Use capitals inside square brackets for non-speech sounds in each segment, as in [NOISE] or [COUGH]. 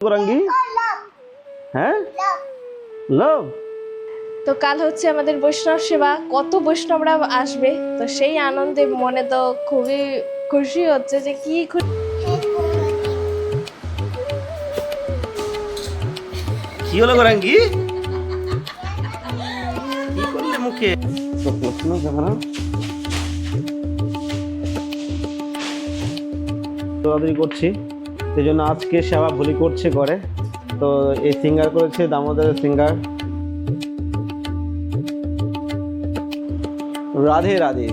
গোরাঙ্গি? হ্যাঁ? লভ তো কাল হচ্ছে আমাদের বৈষ্ণব সেবা কত বৈষ্ণবরা আসবে? তো সেই আনন্দে মনে তো খুবই খুশি হচ্ছে যে কি কি হলো গোরাঙ্গি? কি করলে মুখে? দৌড়াদৌড়ি করছি। সেই জন্য আজকে সেবা ভুলি করছে করে তো এই সিঙ্গার করেছে দামোদরের সিঙ্গার। রাধে রাধে।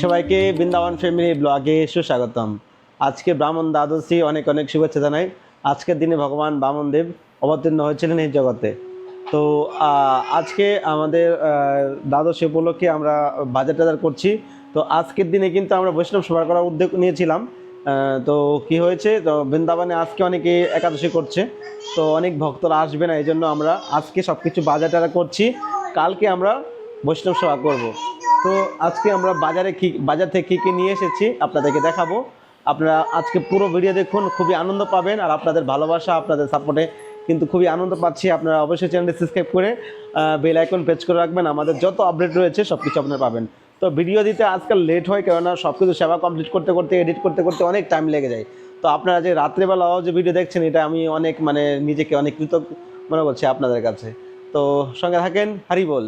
সবাইকে বৃন্দাবন ফ্যামিলি ব্লগে সুস্বাগতম। আজকে ব্রাহ্মণ দ্বাদশী, অনেক অনেক শুভেচ্ছা জানাই। আজকের দিনে ভগবান বামনদেব অবতীর্ণ হয়েছিলেন এই জগতে। তো আজকে আমাদের দ্বাদশী উপলক্ষে আমরা বাজার টাজার করছি। তো আজকের দিনে কিন্তু আমরা বৈষ্ণব সভা করার উদ্যোগ নিয়েছিলাম। তো কি হয়েছে? তো বৃন্দাবনে আজকে অনেকে একাদশী করছে। তো অনেক ভক্তরা আসবে না, এই জন্য আমরা আজকে সব কিছু বাজার টাজার করছি। কালকে আমরা বৈষ্ণব সেবা করব। তো আজকে আমরা বাজারে কি, বাজার থেকে কী কী নিয়ে এসেছি আপনাদেরকে দেখাবো। আপনারা আজকে পুরো ভিডিও দেখুন, খুবই আনন্দ পাবেন। আর আপনাদের ভালোবাসা, আপনাদের সাপোর্টে কিন্তু খুবই আনন্দ পাচ্ছি। আপনারা অবশ্যই চ্যানেলটি সাবস্ক্রাইব করে বেল আইকন প্রেস করে রাখবেন। আমাদের যত আপডেট রয়েছে সব কিছু আপনারা পাবেন। তো ভিডিও দিতে আজকাল লেট হয়, কেননা সব কিছু সেবা কমপ্লিট করতে করতে এডিট করতে করতে অনেক টাইম লেগে যায়। তো আপনারা যে রাত্রেবেলাও যে ভিডিও দেখছেন, এটা আমি অনেক মানে নিজেকে অনেক কৃতজ্ঞ মনে করছি আপনাদের কাছে। তো সঙ্গে থাকেন হারি বল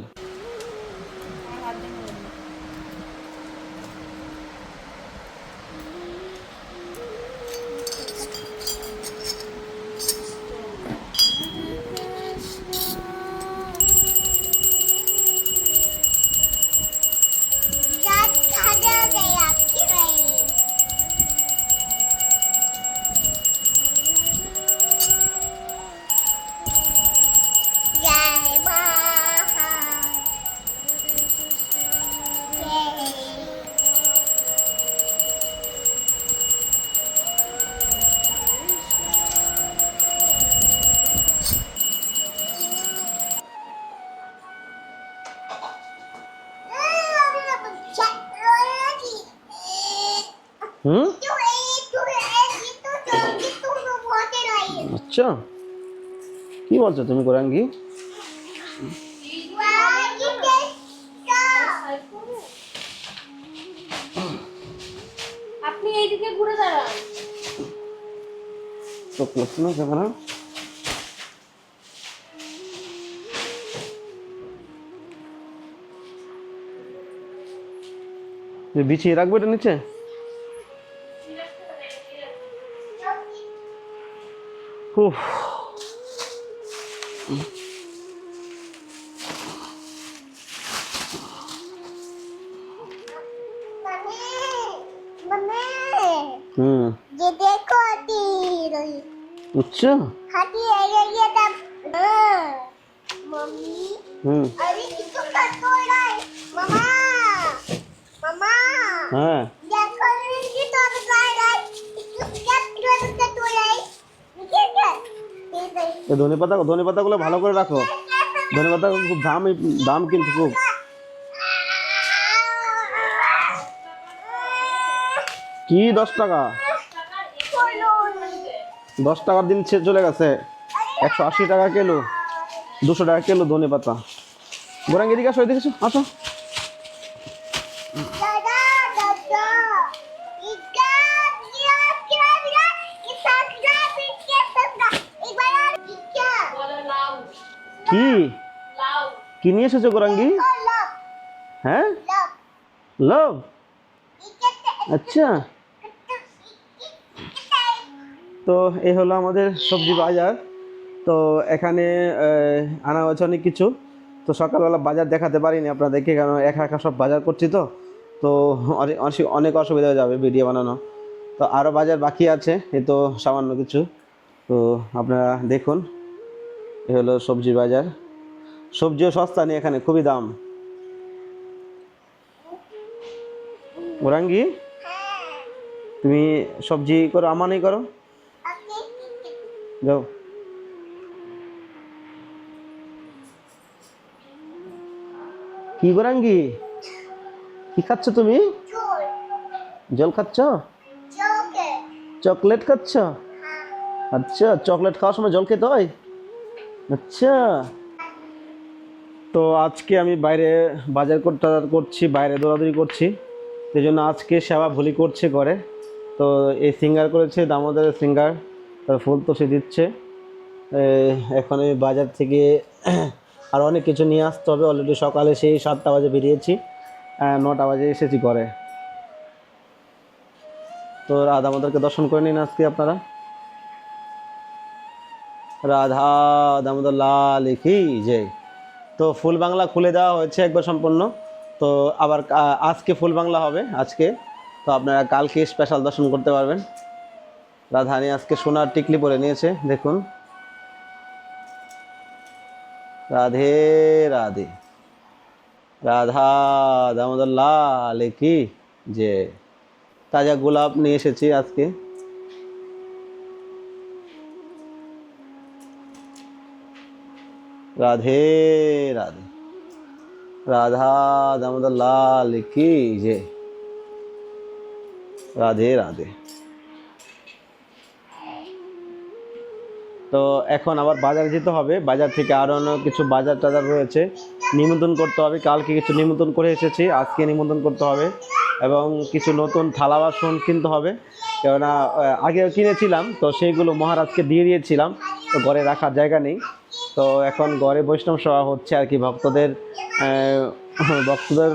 আচ্ছা কি বলছো তুমি গোরাঙ্গি আপনি এইদিকে ঘুরে দাঁড়ান। তো প্রশ্ন ক্যামেরা বিছিয়ে রাখব এটা নিচে? Huh. ये देखो हाथी अच्छा हाथी आ गया तब मम्मी अरे इसको काट दो मम्मा मम्मा हाँ এই ধনে পাতা ধনে পাতাগুলো ভালো করে রাখো। ধনে পাতা খুব দাম দাম কিন্তু খুব। কি দশ টাকা? দশ টাকার দিন ছে- চলে গেছে। একশো আশি টাকা কিলো, দুশো টাকা কিলো ধনে পাতা। গোরাঙ্গি, এদিকে আসো এদিকে আসো। কি? কি নিয়ে এসেছ গোরাঙ্গি? হ্যাঁ? লভ আচ্ছা। তো এই হলো আমাদের সবজি বাজার। তো এখানে আনা হয়েছে অনেক কিছু। তো সকালবেলা বাজার দেখাতে পারিনি আপনাদেরকে, কারণ একা একা সব বাজার করছি তো। তো অনেক- অনেক অসুবিধা হয়ে যাবে ভিডিও বানানো। তো আরও বাজার বাকি আছে, এ তো সামান্য কিছু। তো আপনারা দেখুন। এ হলো সবজি বাজার। সবজিও সস্তা নেই এখানে খুবই দাম। ওরাঙ্গি তুমি সবজি করো আমানই করো। যাও। কি গোরাঙ্গি কি খাচ্ছ তুমি? জল খাচ্ছ? চকলেট খাচ্ছ? আচ্ছা চকলেট খাওয়ার সময় জল খেতে হয়? আচ্ছা। তো আজকে আমি বাইরে বাজার করতে করছি, বাইরে দৌড়াদৌড়ি করছি। সেই জন্য আজকে সেবা ভুলি করছে ঘরে। তো এই সিঙ্গার করেছে, দামোদরের সিঙ্গার। তার ফুল তো সে দিচ্ছে। এখন আমি বাজার থেকে [CLEARS THROAT] আর অনেক কিছু নিয়ে আসতে হবে। অলরেডি সকালে সেই সাতটা বাজে বেরিয়েছি। নটা বাজে এসেছি ঘরে। তো রাধা দর্শন করে নিন আজকে আপনারা। রাধা দামোদর লাল কি জয়। তো ফুল বাংলা খুলে দেওয়া হয়েছে একবার সম্পূর্ণ। তো আবার আজকে ফুল বাংলা হবে, আজকে। তো আপনারা কালকে স্পেশাল দর্শন করতে পারবেন। রাধানি আজকে সোনার টিকলি পরে নিয়েছে, দেখুন। রাধে রাধে। রাধা দামোদর লাল কি যে তাজা গোলাপ নিয়ে এসেছি আজকে। রাধে রাধে। রাধা দামোদর লাল কি যে। রাধে রাধে। তো এখন আবার বাজারে যেতে হবে। বাজার থেকে আরও অন্য কিছু বাজার টাজার রয়েছে। নিমন্ত্রণ করতে হবে। কালকে কিছু নিমন্ত্রণ করে এসেছি। আজকে নিমন্ত্রণ করতে হবে। এবং কিছু নতুন থালা বাসন কিনতে হবে। কেননা আগে কিনেছিলাম। তো সেইগুলো মহারাজকে দিয়ে দিয়েছিলাম। তো ঘরে রাখার জায়গা নেই। তো এখন ঘরে বৈষ্ণব সভা হচ্ছে আর কি ভক্তদের ভক্তদের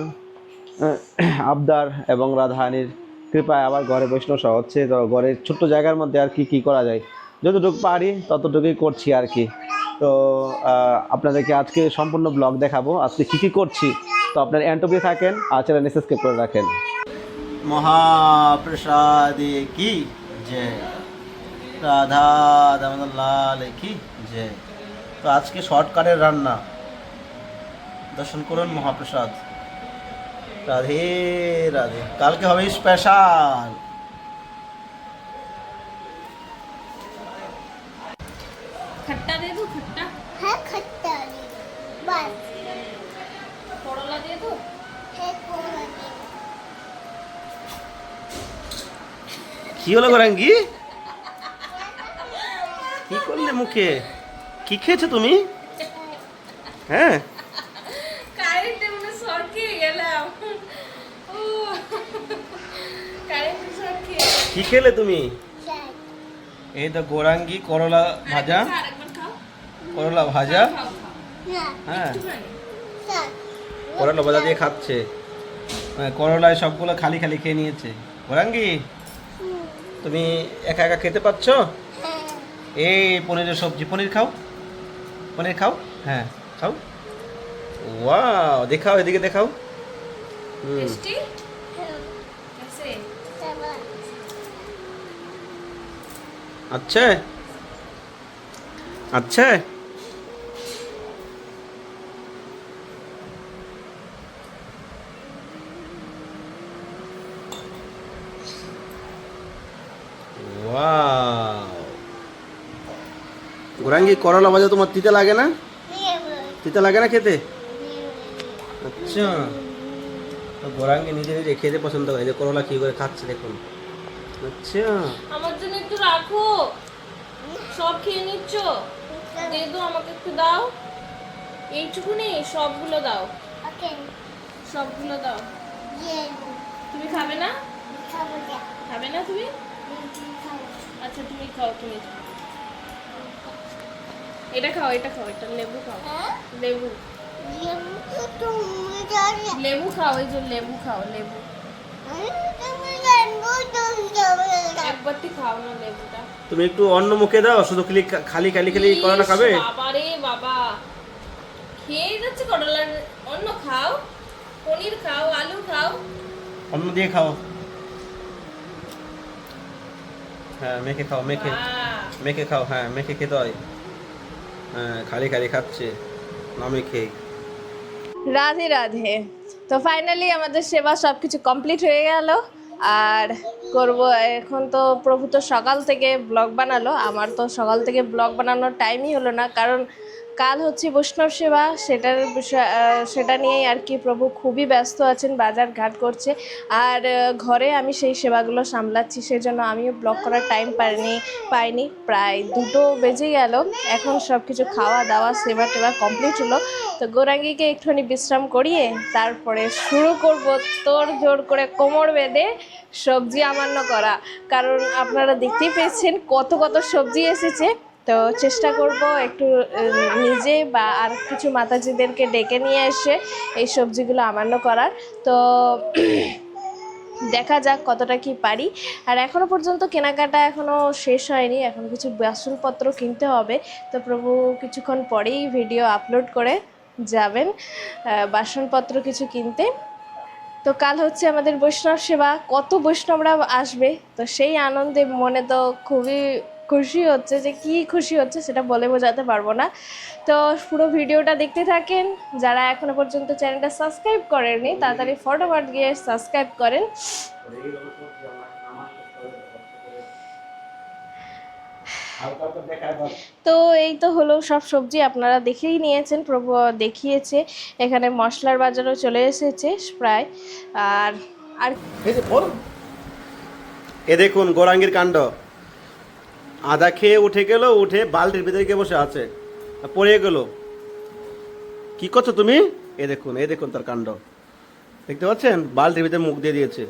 আবদার এবং রাধারানীর কৃপায় আবার ঘরে বৈষ্ণব সভা হচ্ছে। তো ঘরের ছোট্ট জায়গার মধ্যে আর কি কি করা যায়? যতটুকু পারি ততটুকুই করছি আর কি। তো আপনাদেরকে আজকে সম্পূর্ণ ব্লগ দেখাবো। আজকে কী কী করছি? তো আপনার অ্যান্টপি থাকেন, আর চ্যানেল সাবস্ক্রাইব করে রাখেন। মহাপ্রসাদে কি? জয়। রাধা দামোদর লাল কি? জয়। তো আজকে শর্টকাটের রান্না দর্শন করুন মহাপ্রসাদ রাধে রাধে কালকে হবে স্পেশাল खट्टा दे दो खट्टा है खट्टा नहीं बस করলা দিয়ে দো है कोला नहीं কি হলো গরাঙ্গি কি করলে মুখে কি খেয়েছো তুমি? হ্যাঁ। কি খেলে তুমি? এই তো গোরাঙ্গি করলা ভাজা। করলা ভাজা। হ্যাঁ।, হ্যাঁ। করলা ভাজা দিয়ে খাচ্ছে। হ্যাঁ, করলায় সবগুলো খালি খালি খেয়ে নিয়েছে। গোরাঙ্গি তুমি একা একা খেতে পাচ্ছ এই পনিরের সবজি পনির খাও। পনির খাও হ্যাঁ খাও ওয়াও দেখাও এদিকে দেখাও হুম টেস্টি कैसे अच्छा है अच्छा জাহাঙ্গীর করলা ভাজা তোমার তিতে লাগে না? তিতে লাগে না খেতে? আচ্ছা। তো গোরাঙ্গি নিজে নিজে খেতে পছন্দ করে যে করলা কী করে খাচ্ছে দেখুন। আচ্ছা। আমার জন্য একটু রাখো। সব খেয়ে নিচ্ছ? দেদু আমাকে একটু দাও। এইটুকুনি সবগুলো দাও। সবগুলো দাও। তুমি খাবে না? খাবে। না তুমি? আচ্ছা তুমি খাও তুমি খাও। এটা খাও এটা খাও এটা লেবু খাও। হ্যাঁ? লেবু। লেবু খাও এই যে লেবু খাও লেবু। একবারটি খাও না লেবুটা। তুমি একটু অন্য মুখে দাও শুধু খালি খালি খালি খালি করোনা খাবে? বাবা বাবা। খেয়ে যাচ্ছে করলার অন্য খাও পনির খাও আলু খাও। অন্য দিয়ে খাও। হ্যাঁ মেখে খাও মেখে। মেখে খাও হ্যাঁ মেখে খেতে হয়। খালি খালি খাচ্ছে, নামে খেয়ে। রাধে রাধে। তো ফাইনালি আমাদের সেবা সব কিছু কমপ্লিট হয়ে গেল। আর করব এখন তো প্রভু তো সকাল থেকে ব্লগ বানালো। আমার তো সকাল থেকে ব্লগ বানানোর টাইমই হলো না। কারণ কাল হচ্ছে বৈষ্ণব সেবা, সেটার সেটা নিয়েই আর কি প্রভু খুবই ব্যস্ত আছেন, বাজার ঘাট করছে। আর ঘরে আমি সেই সেবাগুলো সামলাচ্ছি, সেজন্য আমিও ব্লগ করার টাইম পাইনি পাইনি। প্রায় দুটো বেজে গেল, এখন সব কিছু খাওয়া দাওয়া, সেবা টেবা কমপ্লিট হলো। তো গোরাঙ্গিকে একটুখানি বিশ্রাম করিয়ে তারপরে শুরু করব তোর জোর করে কোমর বেঁধে সবজি আমান্য করা। কারণ আপনারা দেখতেই পেয়েছেন কত কত সবজি এসেছে। তো চেষ্টা করব একটু নিজে বা আর কিছু মাতাজিদেরকে ডেকে নিয়ে এসে এই সবজিগুলো আমান্য করার। তো দেখা যাক কতটা কি পারি। আর এখনও পর্যন্ত কেনাকাটা এখনও শেষ হয়নি, এখন কিছু বাসনপত্র কিনতে হবে। তো প্রভু কিছুক্ষণ পরেই ভিডিও আপলোড করে যাবেন বাসনপত্র কিছু কিনতে। তো কাল হচ্ছে আমাদের বৈষ্ণব সেবা, কত বৈষ্ণবরা আসবে, তো সেই আনন্দে মনে তো খুবই খুশি হচ্ছে যে কি খুশি হচ্ছে সেটা বলে বোঝাতে পারব না। তো পুরো ভিডিওটা দেখতে থাকেন। যারা এখনও পর্যন্ত চ্যানেলটা সাবস্ক্রাইব করেননি, তাড়াতাড়ি ফটোফট গিয়ে সাবস্ক্রাইব করেন। তো এই তো হলো সব সবজি আপনারা দেখেই নিয়েছেন প্রভু দেখিয়েছে। এখানে মশলার বাজারও চলে এসেছে প্রায়। আর আর এ দেখুন, গোরাঙ্গির কাণ্ড। আদা খেয়ে উঠে গেল উঠে বালতির ভিতরে গিয়ে বসে আছে। পড়ে গেল। কি করছ তুমি? এ দেখুন এ দেখুন তার কাণ্ড। দেখতে পাচ্ছেন? বালতির ভিতরে মুখ দিয়ে দিয়েছে।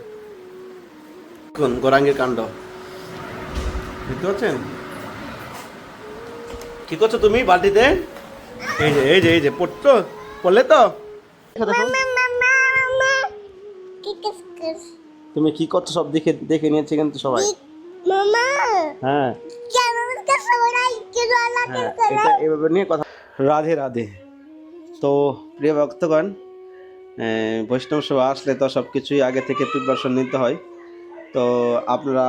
দেখুন গোরাঙ্গির কাণ্ড। দেখতে পাচ্ছেন? কি করছ তুমি বালতিতে? এই যে এই যে এই যে পড়তো? পড়লে তো? তুমি কি করছ সব দেখে দেখে নিয়েছে কিন্তু সবাই? মামা হ্যাঁ। হ্যাঁ এটা এভাবে নিয়ে কথা রাধে রাধে। তো প্রিয় ভক্তগণ বৈষ্ণব সেবা আসলে তো সব কিছুই আগে থেকে প্রিপারেশন নিতে হয়। তো আপনারা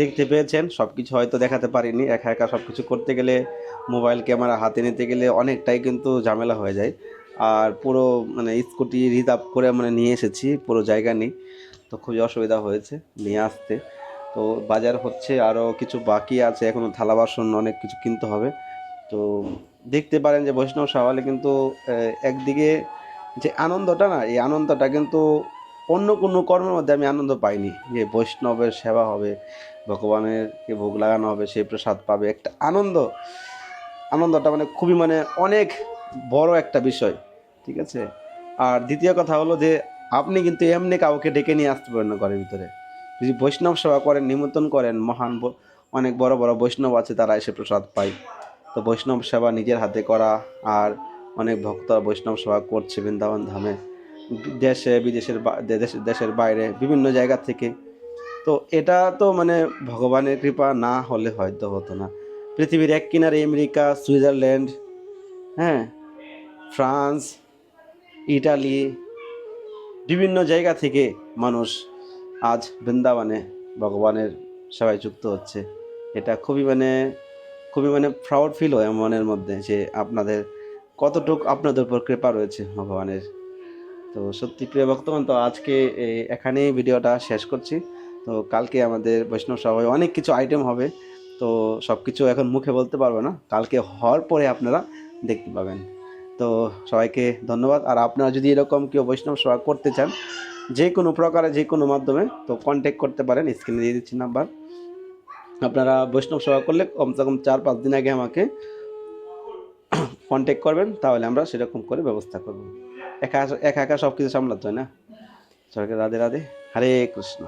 দেখতে পেয়েছেন সব কিছু হয়তো দেখাতে পারিনি। একা একা সব কিছু করতে গেলে মোবাইল ক্যামেরা হাতে নিতে গেলে অনেকটাই কিন্তু ঝামেলা হয়ে যায়। আর পুরো মানে স্কুটি রিজার্ভ করে মানে নিয়ে এসেছি পুরো জায়গা নেই তো খুবই অসুবিধা হয়েছে নিয়ে আসতে। তো বাজার হচ্ছে আরও কিছু বাকি আছে এখনও থালা বাসন অনেক কিছু কিনতে হবে। তো দেখতে পারেন যে বৈষ্ণব সাওয়ালে কিন্তু একদিকে যে আনন্দটা না, এই আনন্দটা কিন্তু অন্য কোনো কর্মের মধ্যে আমি আনন্দ পাইনি। যে বৈষ্ণবের সেবা হবে ভগবানের কে ভোগ লাগানো হবে, সেই প্রসাদ পাবে, একটা আনন্দ। আনন্দটা মানে খুবই মানে অনেক বড় একটা বিষয়, ঠিক আছে? আর দ্বিতীয় কথা হলো যে, আপনি কিন্তু এমনি কাউকে ডেকে নিয়ে আসতে পারেন না ঘরের ভিতরে। যদি বৈষ্ণব সেবা করেন, নিমন্ত্রণ করেন, মহান অনেক বড় বড় বৈষ্ণব আছে, তারা এসে প্রসাদ পায়। তো বৈষ্ণব সেবা নিজের হাতে করা, আর অনেক ভক্ত বৈষ্ণব সেবা করছে বৃন্দাবন ধামে। দেশে, বিদেশের দেশ- দেশের বাইরে, বিভিন্ন জায়গা থেকে। তো এটা তো মানে ভগবানের কৃপা না হলে হয়তো হতো না। পৃথিবীর এক কিনারে আমেরিকা, সুইজারল্যান্ড হ্যাঁ ফ্রান্স, ইটালি, বিভিন্ন জায়গা থেকে মানুষ আজ বৃন্দাবনে ভগবানের সবাই যুক্ত হচ্ছে। এটা খুবই মানে খুবই মানে প্রাউড ফিল হয় মনের মধ্যে যে আপনাদের কতটুকু আপনাদের উপর কৃপা রয়েছে ভগবানের। তো সত্যি প্রিয় ভক্তগণ, তো আজকে এখানেই ভিডিওটা শেষ করছি। তো কালকে আমাদের বৈষ্ণব সভায় অনেক কিছু আইটেম হবে। তো সব কিছু এখন মুখে বলতে পারব না, কালকে হওয়ার পরে আপনারা দেখতে পাবেন। তো সবাইকে ধন্যবাদ। আর আপনারা যদি এরকম কেউ বৈষ্ণব সভা করতে চান যে কোনো প্রকারে যে কোনো মাধ্যমে তো কন্ট্যাক্ট করতে পারেন স্ক্রিনে দিয়ে দিচ্ছি নাম্বার আপনারা বৈষ্ণব সভা করলে কমসে কম চার পাঁচ দিন আগে আমাকে কন্ট্যাক্ট করবেন, তাহলে আমরা সেরকম করে ব্যবস্থা করব। একা একা একা সব কিছু সামলাতে হয় না। সরকার রাধে রাধে। হরে কৃষ্ণ।